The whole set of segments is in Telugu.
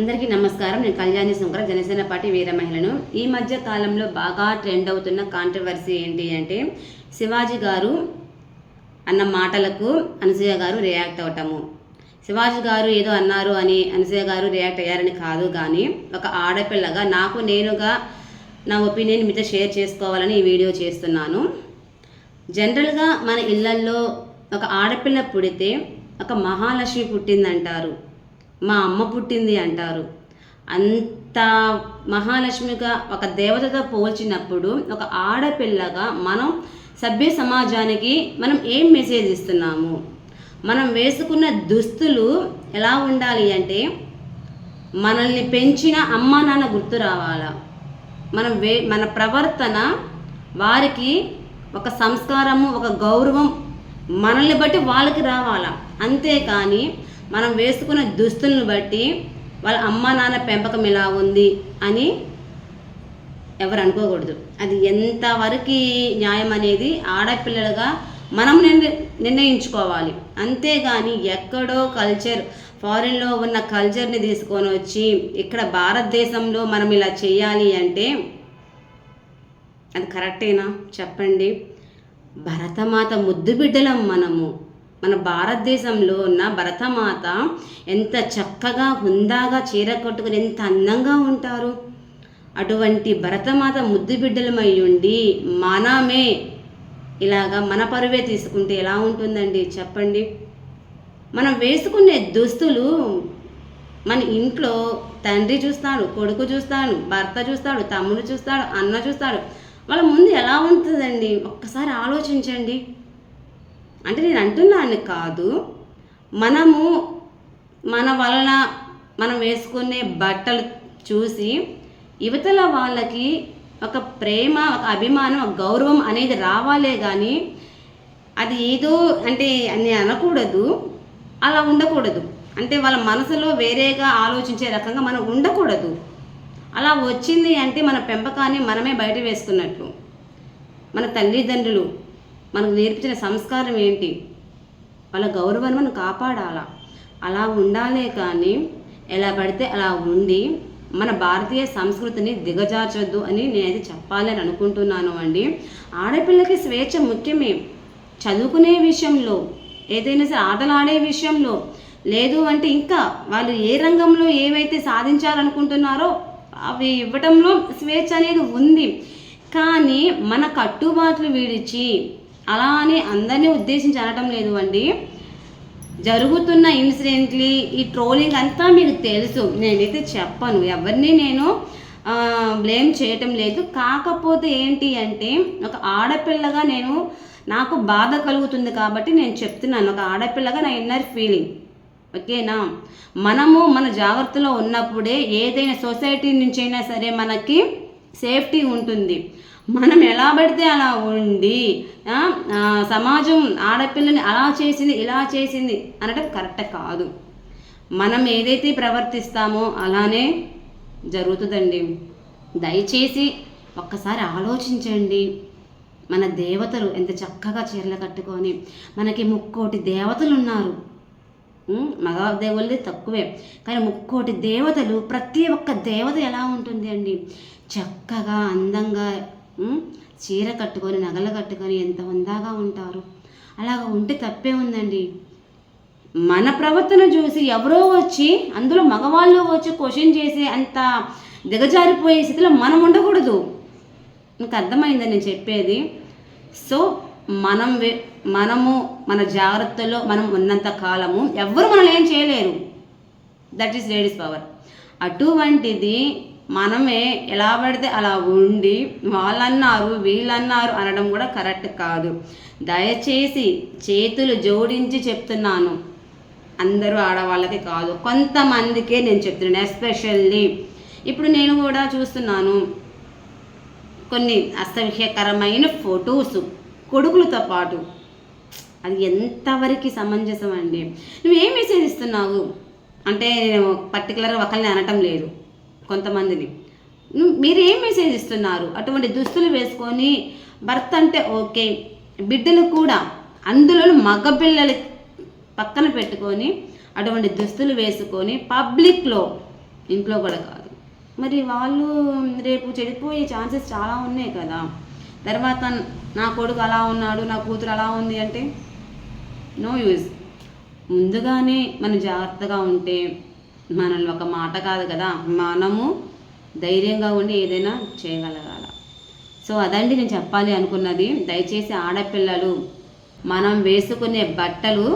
అందరికీ నమస్కారం. నేను కళ్యాణి శంకర జనసేన పార్టీ వీర మహిళను. ఈ మధ్య కాలంలో బాగా ట్రెండ్ అవుతున్న కాంట్రవర్సీ ఏంటి అంటే శివాజీ గారు అన్న మాటలకు అనసూయ గారు రియాక్ట్ అవటము. శివాజీ గారు ఏదో అన్నారు అని అనసూయ గారు రియాక్ట్ అయ్యారని కాదు కానీ ఒక ఆడపిల్లగా నాకు నేనుగా నా ఒపీనియన్ మీతో షేర్ చేసుకోవాలని ఈ వీడియో చేస్తున్నాను. జనరల్గా మన ఇళ్ళల్లో ఒక ఆడపిల్ల పుడితే ఒక మహాలక్ష్మి పుట్టిందంటారు. మా అమ్మ పుట్టింది అంటారు. అంత మహాలక్ష్మిగా ఒక దేవతతో పోల్చినప్పుడు ఒక ఆడపిల్లగా మనం సభ్య సమాజానికి మనం ఏం మెసేజ్ ఇస్తున్నాము? మనం వేసుకున్న దుస్తులు ఎలా ఉండాలి అంటే మనల్ని పెంచిన అమ్మ నాన్న గుర్తు రావాలా? మనం వే మన ప్రవర్తన వారికి ఒక సంస్కారము ఒక గౌరవం మనల్ని బట్టి వాళ్ళకి రావాలా? అంతేకాని మనం వేసుకున్న దుస్తులను బట్టి వాళ్ళ అమ్మ నాన్న పెంపకం ఇలా ఉంది అని ఎవరు అనుకోకూడదు. అది ఎంతవరకు న్యాయం అనేది ఆడపిల్లలుగా మనం నిర్ణయించుకోవాలి. అంతేగాని ఎక్కడో కల్చర్ ఫారిన్లో ఉన్న కల్చర్ని తీసుకొని వచ్చి ఇక్కడ భారతదేశంలో మనం ఇలా చేయాలి అంటే అది కరెక్టేనా? చెప్పండి. భరతమాత ముద్దు బిడ్డలం మనము. మన భారతదేశంలో ఉన్న భరతమాత ఎంత చక్కగా హుందాగా చీర కట్టుకుని ఎంత అందంగా ఉంటారు. అటువంటి భరతమాత ముద్దు బిడ్డలమై ఉండి మనమే ఇలాగా మన పరువే తీసుకుంటే ఎలా ఉంటుందండి చెప్పండి? మనం వేసుకునే దుస్తులు మన ఇంట్లో తండ్రి చూస్తాడు కొడుకు చూస్తాడు భర్త చూస్తాడు తమ్ముడు చూస్తాడు అన్న చూస్తాడు. వాళ్ళ ముందు ఎలా ఉంటుందండి? ఒక్కసారి ఆలోచించండి. అంటే నేను అంటున్నాను కాదు. మనము మన వలన మనం వేసుకునే బట్టలు చూసి యువతల వాళ్ళకి ఒక ప్రేమ ఒక అభిమానం ఒక గౌరవం అనేది రావాలే కానీ అది ఏదో అంటే అని అనకూడదు. అలా ఉండకూడదు. అంటే వాళ్ళ మనసులో వేరేగా ఆలోచించే రకంగా మనం ఉండకూడదు. అలా వచ్చింది అంటే మన పెంపకాన్ని మనమే బయట వేస్తున్నట్లు మన తల్లిదండ్రులు మనకు నేర్పించిన సంస్కారం ఏంటి? వాళ్ళ గౌరవాన్ని మనం కాపాడాలా? అలా ఉండాలే కానీ ఎలా పడితే అలా ఉండి మన భారతీయ సంస్కృతిని దిగజార్చొద్దు అని నేనైతే చెప్పాలని అనుకుంటున్నాను అండి. ఆడపిల్లకి స్వేచ్ఛ ముఖ్యమే. చదువుకునే విషయంలో ఏదైనా సరే ఆటలు ఆడే విషయంలో లేదు అంటే ఇంకా వాళ్ళు ఏ రంగంలో ఏవైతే సాధించాలనుకుంటున్నారో అవి ఇవ్వడంలో స్వేచ్ఛ అనేది ఉంది. కానీ మన కట్టుబాట్లు విడిచి అలా అని అందరినీ ఉద్దేశించి అనటం లేదు అండి. జరుగుతున్న ఇన్సిడెంట్లీ ఈ ట్రోలింగ్ అంతా మీకు తెలుసు. నేనైతే చెప్పను. ఎవరిని నేను బ్లేమ్ చేయటం లేదు. కాకపోతే ఏంటి అంటే ఒక ఆడపిల్లగా నేను నాకు బాధ కలుగుతుంది కాబట్టి నేను చెప్తున్నాను. ఒక ఆడపిల్లగా నా ఇన్నర్ ఫీలింగ్ ఓకేనా? మనము మన జాగ్రత్తలో ఉన్నప్పుడే ఏదైనా సొసైటీ నుంచి అయినా సరే మనకి సేఫ్టీ ఉంటుంది. మనం ఎలా పడితే అలా ఉండి సమాజం ఆడపిల్లని అలా చేసింది ఇలా చేసింది అనడం కరెక్ట్ కాదు. మనం ఏదైతే ప్రవర్తిస్తామో అలానే జరుగుతుందండి. దయచేసి ఒక్కసారి ఆలోచించండి. మన దేవతలు ఎంత చక్కగా చీరలు కట్టుకొని మనకి ముక్కోటి దేవతలు ఉన్నారు ఉమ్, మగ దేవుళ్ళది తక్కువే. కానీ ముక్కోటి దేవతలు ప్రతి ఒక్క దేవత ఎలా ఉంటుంది అండి? చక్కగా అందంగా చీర కట్టుకొని నగలు కట్టుకొని ఎంత హుందాగా ఉంటారు. అలాగ ఉంటే తప్పే ఉందండి. మన ప్రవర్తన చూసి ఎవరో వచ్చి అందులో మగవాళ్ళు వచ్చి క్వశ్చన్ చేసే అంత దిగజారిపోయే స్థితిలో మనం ఉండకూడదు. మీకు అర్థమైందని నేను చెప్పేది? సో మనం వే- మనము మన జాగ్రత్తలో మనం ఉన్నంత కాలము ఎవ్వరు మనల్ని ఏం చేయలేరు. దట్ ఈస్ లేడీస్ పవర్ అటువంటిది మనమే ఎలా పడితే అలా ఉండి వాళ్ళన్నారు వీళ్ళన్నారు అనడం కూడా కరెక్ట్ కాదు. దయచేసి చేతులు జోడించి చెప్తున్నాను. అందరూ ఆడవాళ్ళకి కాదు. కొంతమందికే నేను చెప్తున్నాను ఎస్పెషల్లీ ఇప్పుడు నేను కూడా చూస్తున్నాను కొన్ని అసహ్యకరమైన ఫొటోస్ కొడుకులతో పాటు. అది ఎంతవరకు సమంజసం అండి? నువ్వేం మెసేజ్ ఇస్తున్నావు? అంటే నేను పర్టికులర్గా ఒకరిని అనటం లేదు కొంతమందిని. మీరు ఏం మెసేజ్ ఇస్తున్నారు? అటువంటి దుస్తులు వేసుకొని భర్త అంటే ఓకే బిడ్డలు కూడా అందులో మగపిల్లలు పక్కన పెట్టుకొని అటువంటి దుస్తులు వేసుకొని పబ్లిక్లో ఇంట్లో కూడా కాదు. మరి వాళ్ళు రేపు చెడిపోయే ఛాన్సెస్ చాలా ఉన్నాయి కదా. తర్వాత నా కొడుకు అలా ఉన్నాడు నా కూతురు అలా ఉంది అంటే నో యూజ్ ముందుగానే మనం జాగ్రత్తగా ఉంటే మనల్ని ఒక మాట కాదు కదా మనము ధైర్యంగా ఉండి ఏదైనా చేయగలగాల. సో అదండి నేను చెప్పాలి అనుకున్నది. దయచేసి ఆడపిల్లలు మనం వేసుకునే బట్టలు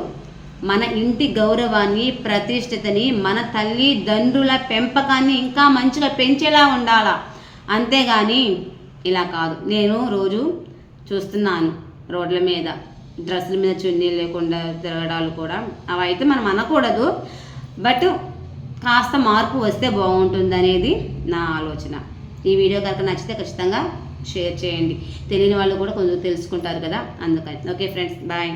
మన ఇంటి గౌరవాన్ని ప్రతిష్టతని మన తల్లిదండ్రుల పెంపకాన్ని ఇంకా మంచిగా పెంచేలా ఉండాలా. అంతేగాని ఇలా కాదు. నేను రోజు చూస్తున్నాను రోడ్ల మీద డ్రెస్సుల మీద చున్నీ లేకుండా తిరగడాలు కూడా. అవి అయితే మనం అనకూడదు బట్ కాస్త మార్పు వస్తే బాగుంటుంది అనేది నా ఆలోచన. ఈ వీడియో కనుక నచ్చితే ఖచ్చితంగా షేర్ చేయండి. తెలియని వాళ్ళు కూడా కొంచెం తెలుసుకుంటారు కదా అందుకని. Okay friends bye.